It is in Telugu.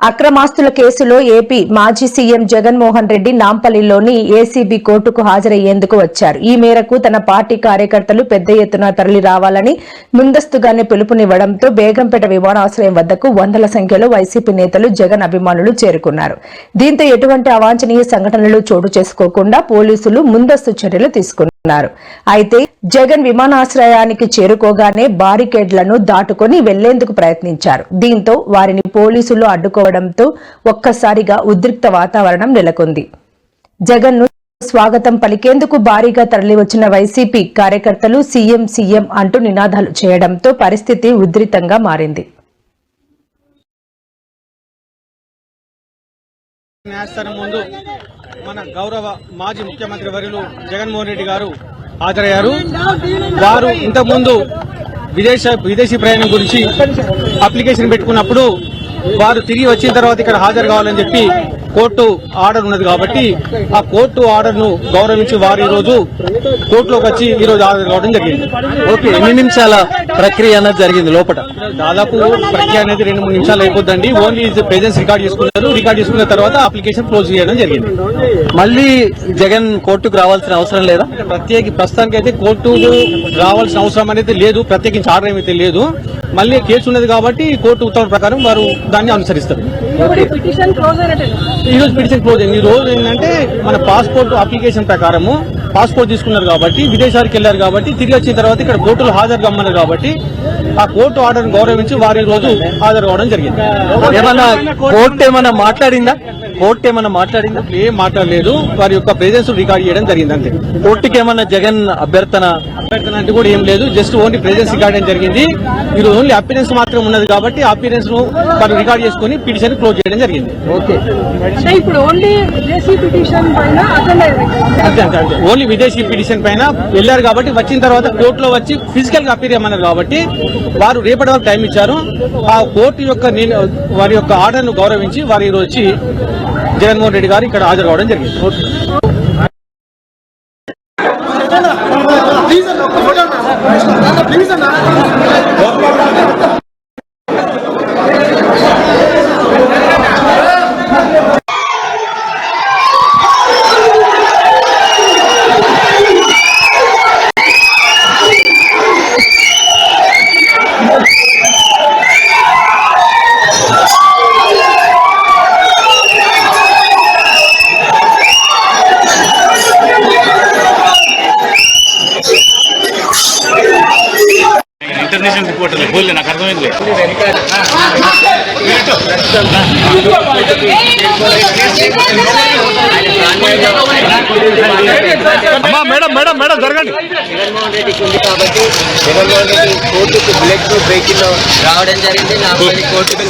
అక్రమాస్తుల కేసులో ఏపీ మాజీ సీఎం జగన్మోహన్ రెడ్డి నాంపల్లిలోని ఏసీబీ కోర్టుకు హాజరయ్యేందుకు వచ్చారు. ఈ మేరకు తన పార్టీ కార్యకర్తలు పెద్ద ఎత్తున తరలి రావాలని ముందస్తుగానే పిలుపునివ్వడంతో బేగంపేట విమానాశ్రయం వద్దకు వందల సంఖ్యలో వైసీపీ నేతలు జగన్ అభిమానులు చేరుకున్నారు. దీంతో ఎటువంటి అవాంఛనీయ సంఘటనలు చోటు చేసుకోకుండా పోలీసులు ముందస్తు చర్యలు తీసుకున్నారు. అయితే జగన్ విమానాశ్రయానికి చేరుకోగానే బారికేడ్లను దాటుకొని వెళ్ళేందుకు ప్రయత్నించారు. దీంతో వారిని పోలీసులు అడ్డుకోవడంతో ఒక్కసారిగా ఉద్రిక్త వాతావరణం నెలకొంది. జగన్ను స్వాగతం పలికేందుకు భారీగా తరలివచ్చిన వైసీపీ కార్యకర్తలు సీఎం సీఎం అంటూ నినాదాలు చేయడంతో పరిస్థితి ఉద్రిక్తంగా మారింది. న్యాయస్థానం ముందు మన గౌరవ మాజీ ముఖ్యమంత్రి వర్యులు జగన్మోహన్ రెడ్డి గారు హాజరయ్యారు. వారు ఇంతకుముందు విదేశ విదేశీ ప్రయాణం గురించి అప్లికేషన్ పెట్టుకున్నప్పుడు వారు తిరిగి వచ్చిన తర్వాత ఇక్కడ హాజరు కావాలని చెప్పి కోర్టు ఆర్డర్ ఉన్నది కాబట్టి ఆ కోర్టు ఆర్డర్ను గౌరవించి వారు ఈ రోజు కోర్టులోకి వచ్చి ఈ రోజు ఆర్డర్ కావడం జరిగింది. ఓకే ఎన్ని నిమిషాల ప్రక్రియ అనేది జరిగింది లోపల? దాదాపు ప్రక్రియ అనేది రెండు మూడు నిమిషాలు అయిపోద్దండి. ఓన్లీ ప్రెజెన్స్ రికార్డ్ చేసుకున్నారు. రికార్డ్ చేసుకున్న తర్వాత అప్లికేషన్ క్లోజ్ చేయడం జరిగింది. మళ్ళీ జగన్ కోర్టుకు రావాల్సిన అవసరం లేదా? ప్రత్యేక ప్రస్తుతానికి అయితే కోర్టు రావాల్సిన అవసరం అనేది లేదు. ప్రత్యేకించి ఆర్డర్ ఏమైతే లేదు. మళ్ళీ కేసు ఉన్నది కాబట్టి కోర్టు ఉత్తర్వుల ప్రకారం వారు దాన్ని అనుసరిస్తారు. ఈ రోజు పిటిషన్ క్లోజ్ అయింది. ఈ రోజు ఏంటంటే మన పాస్పోర్ట్ అప్లికేషన్ ప్రకారము పాస్పోర్ట్ తీసుకున్నారు కాబట్టి విదేశాలకు వెళ్ళారు కాబట్టి తిరిగి వచ్చిన తర్వాత ఇక్కడ కోర్టులో హాజరు కమ్మన్నారు కాబట్టి ఆ కోర్టు ఆర్డర్ గౌరవించి వారి రోజు హాజరు కావడం జరిగింది. ఏమన్నా కోర్టు ఏమన్నా మాట్లాడిందా? కోర్టు ఏమన్నా మాట్లాడిందా? ఏం మాట్లాడలేదు. వారి యొక్క ప్రెజెన్స్ రికార్డ్ చేయడం జరిగింది అంతే కోర్టుకి ఏమన్నా జగన్ అభ్యర్థన అభ్యర్థన అంటే కూడా ఏం లేదు. జస్ట్ ఓన్లీ ప్రెజెన్స్ రికార్డ్ జరిగింది. ఇది ఓన్లీ అపీరెన్స్ మాత్రం ఉన్నది కాబట్టి అపీరెన్స్ను వారు రికార్డ్ చేసుకుని పిటిషన్ క్లోజ్ చేయడం జరిగింది ఓకే అంటే ఇప్పుడు ఓన్లీ విదేశీ పిటిషన్ పైన అటెండ్ అంతే అంతే అంతే ఓన్లీ విదేశీ పిటిషన్ పైన వెళ్ళారు కాబట్టి వచ్చిన తర్వాత కోర్టులో వచ్చి ఫిజికల్గా అపీర్ చేయమన్నారు కాబట్టి వారు రేపటి వరకు టైం ఇచ్చారు ఆ కోర్టు యొక్క నేను- వారి యొక్క ఆర్డర్ను గౌరవించి వారు ఈ రోజు వచ్చి జగన్మోహన్ రెడ్డి గారు ఇక్కడ హాజరు కావడం జరిగింది ఇంటర్నేషనల్ రిపోర్టర్ బోల్లే నాకు అర్థమైంది అమ్మా మేడం మేడం మేడం జరగండి. జగన్మోహన్ రెడ్డికి ఉంది కాబట్టి జగన్మోహన్ రెడ్డి కోర్టుకు బ్లడ్ బ్రేకింగ్ రావడం జరిగింది. నా కోర్టుకు